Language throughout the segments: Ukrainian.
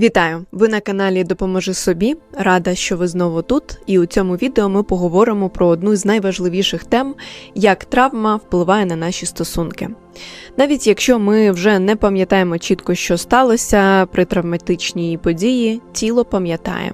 Вітаю! Ви на каналі Допоможи собі. Рада, що ви знову тут. І у цьому відео ми поговоримо про одну з найважливіших тем, як травма впливає на наші стосунки. Навіть якщо ми вже не пам'ятаємо чітко, що сталося при травматичній події, тіло пам'ятає.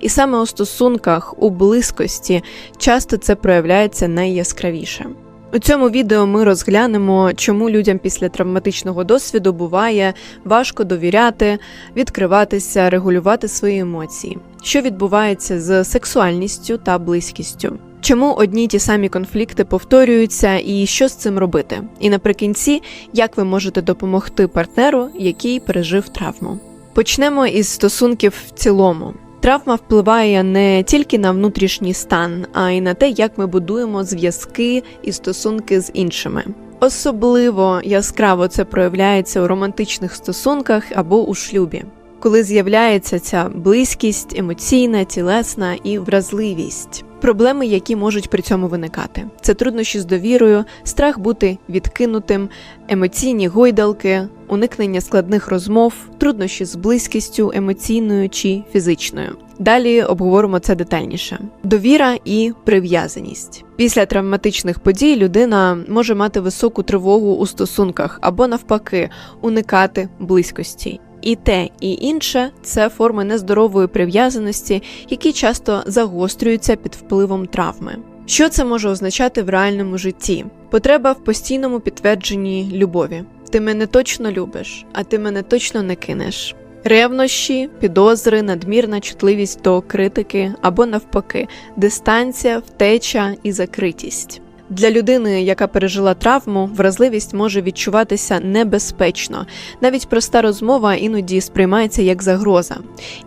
І саме у стосунках, у близькості, часто це проявляється найяскравіше. У цьому відео ми розглянемо, чому людям після травматичного досвіду буває важко довіряти, відкриватися, регулювати свої емоції, що відбувається з сексуальністю та близькістю. Чому одні й ті самі конфлікти повторюються і що з цим робити? І наприкінці, як ви можете допомогти партнеру, який пережив травму. Почнемо із стосунків в цілому. Травма впливає не тільки на внутрішній стан, а й на те, як ми будуємо зв'язки і стосунки з іншими. Особливо яскраво це проявляється у романтичних стосунках або у шлюбі, коли з'являється ця близькість, емоційна, тілесна і вразливість. Проблеми, які можуть при цьому виникати, це труднощі з довірою, страх бути відкинутим, емоційні гойдалки, уникнення складних розмов, труднощі з близькістю, емоційною чи фізичною. Далі обговоримо це детальніше: довіра і прив'язаність. Після травматичних подій людина може мати високу тривогу у стосунках або навпаки уникати близькості. І те, і інше це форми нездорової прив'язаності, які часто загострюються під впливом травми. Що це може означати в реальному житті? Потреба в постійному підтвердженні любові. Ти мене точно любиш, а ти мене точно не кинеш. Ревнощі, підозри, надмірна чутливість до критики або навпаки, дистанція, втеча і закритість. Для людини, яка пережила травму, вразливість може відчуватися небезпечно. Навіть проста розмова іноді сприймається як загроза.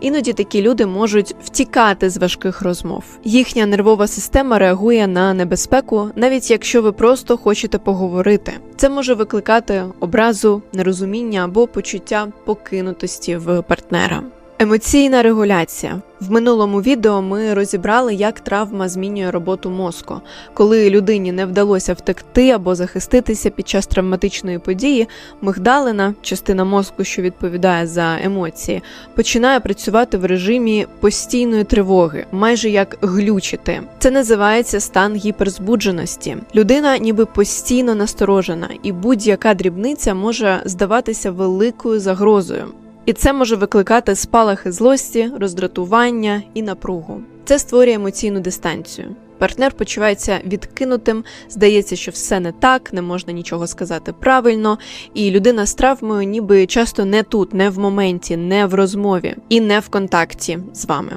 Іноді такі люди можуть втікати з важких розмов. Їхня нервова система реагує на небезпеку, навіть якщо ви просто хочете поговорити. Це може викликати образу, нерозуміння або почуття покинутості в партнера. Емоційна регуляція в минулому відео ми розібрали, як травма змінює роботу мозку. Коли людині не вдалося втекти або захиститися під час травматичної події, мигдалина, частина мозку, що відповідає за емоції, починає працювати в режимі постійної тривоги, майже як глючити. Це називається стан гіперзбудженості. Людина ніби постійно насторожена, і будь-яка дрібниця може здаватися великою загрозою. І це може викликати спалахи злості, роздратування і напругу. Це створює емоційну дистанцію. Партнер почувається відкинутим, здається, що все не так, не можна нічого сказати правильно, і людина з травмою ніби часто не тут, не в моменті, не в розмові і не в контакті з вами.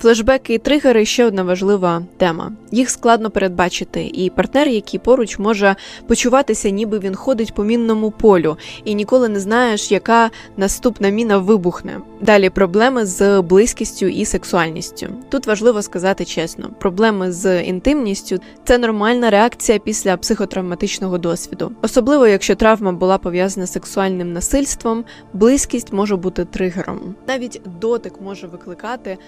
Флешбеки і тригери ще одна важлива тема. Їх складно передбачити, і партнер, який поруч може почуватися, ніби він ходить по мінному полю, і ніколи не знаєш, яка наступна міна вибухне. Далі проблеми з близькістю і сексуальністю. Тут важливо сказати чесно: проблеми з інтимністю це нормальна реакція після психотравматичного досвіду, особливо якщо травма була пов'язана з сексуальним насильством, близькість може бути тригером. Навіть дотик може викликати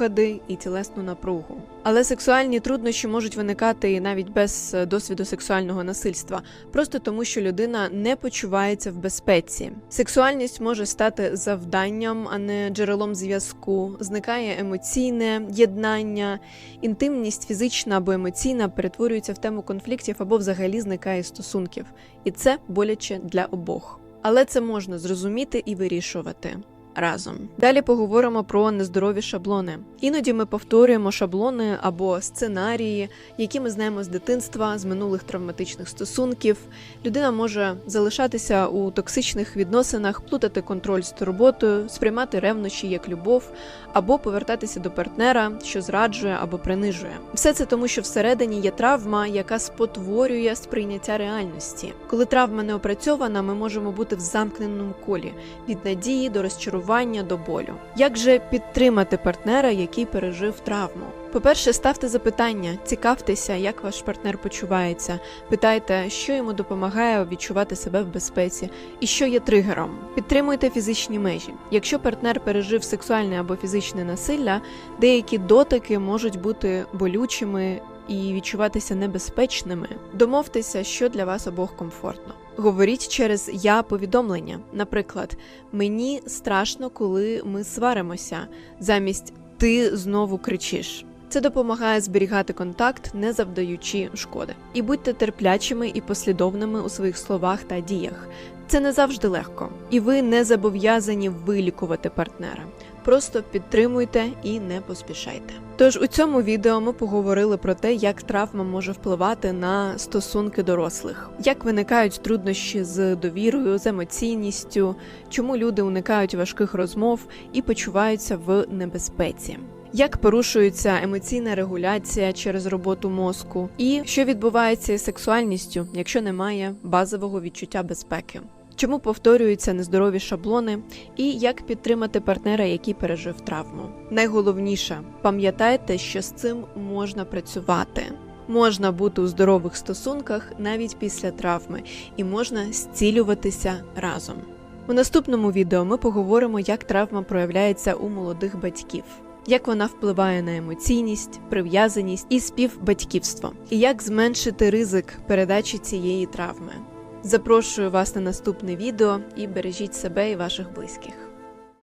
спогади і тілесну напругу. Але сексуальні труднощі можуть виникати навіть без е, досвіду сексуального насильства, просто тому, що людина не почувається в безпеці. Сексуальність може стати завданням, а не джерелом зв'язку. Зникає емоційне єднання, інтимність фізична або емоційна перетворюється в тему конфліктів або взагалі зникає стосунків, і це боляче для обох. Але це можна зрозуміти і вирішувати разом. Далі поговоримо про нездорові шаблони. Іноді ми повторюємо шаблони або сценарії, які ми знаємо з дитинства, з минулих травматичних стосунків. Людина може залишатися у токсичних відносинах, плутати контроль з турботою, сприймати ревнощі як любов, або повертатися до партнера, що зраджує або принижує. Все це тому, що всередині є травма, яка спотворює сприйняття реальності. Коли травма не опрацьована, ми можемо бути в замкненому колі від надії до розчарування розчарування до болю. Як же підтримати партнера, який пережив травму? По-перше, ставте запитання, цікавтеся, як ваш партнер почувається. Питайте, що йому допомагає відчувати себе в безпеці і що є тригером. Підтримуйте фізичні межі. Якщо партнер пережив сексуальне або фізичне насилля, деякі дотики можуть бути болючими і відчуватися небезпечними, домовтеся, що для вас обох комфортно. Говоріть через я повідомлення. Наприклад, мені страшно, коли ми сваримося, замість ти знову кричиш. Це допомагає зберігати контакт, не завдаючи шкоди. І будьте терплячими і послідовними у своїх словах та діях. Це не завжди легко, і ви не зобов'язані вилікувати партнера. Просто підтримуйте і не поспішайте. Тож у цьому відео ми поговорили про те, як травма може впливати на стосунки дорослих, як виникають труднощі з довірою, з емоційністю, чому люди уникають важких розмов і почуваються в небезпеці. Як порушується емоційна регуляція через роботу мозку, і що відбувається із сексуальністю, якщо немає базового відчуття безпеки? Чому повторюються нездорові шаблони, і як підтримати партнера, який пережив травму? Найголовніше пам'ятайте, що з цим можна працювати. Можна бути у здорових стосунках навіть після травми, і можна зцілюватися разом. У наступному відео ми поговоримо, як травма проявляється у молодих батьків, як вона впливає на емоційність, прив'язаність і співбатьківство, і як зменшити ризик передачі цієї травми. Запрошую вас на наступне відео і бережіть себе і ваших близьких.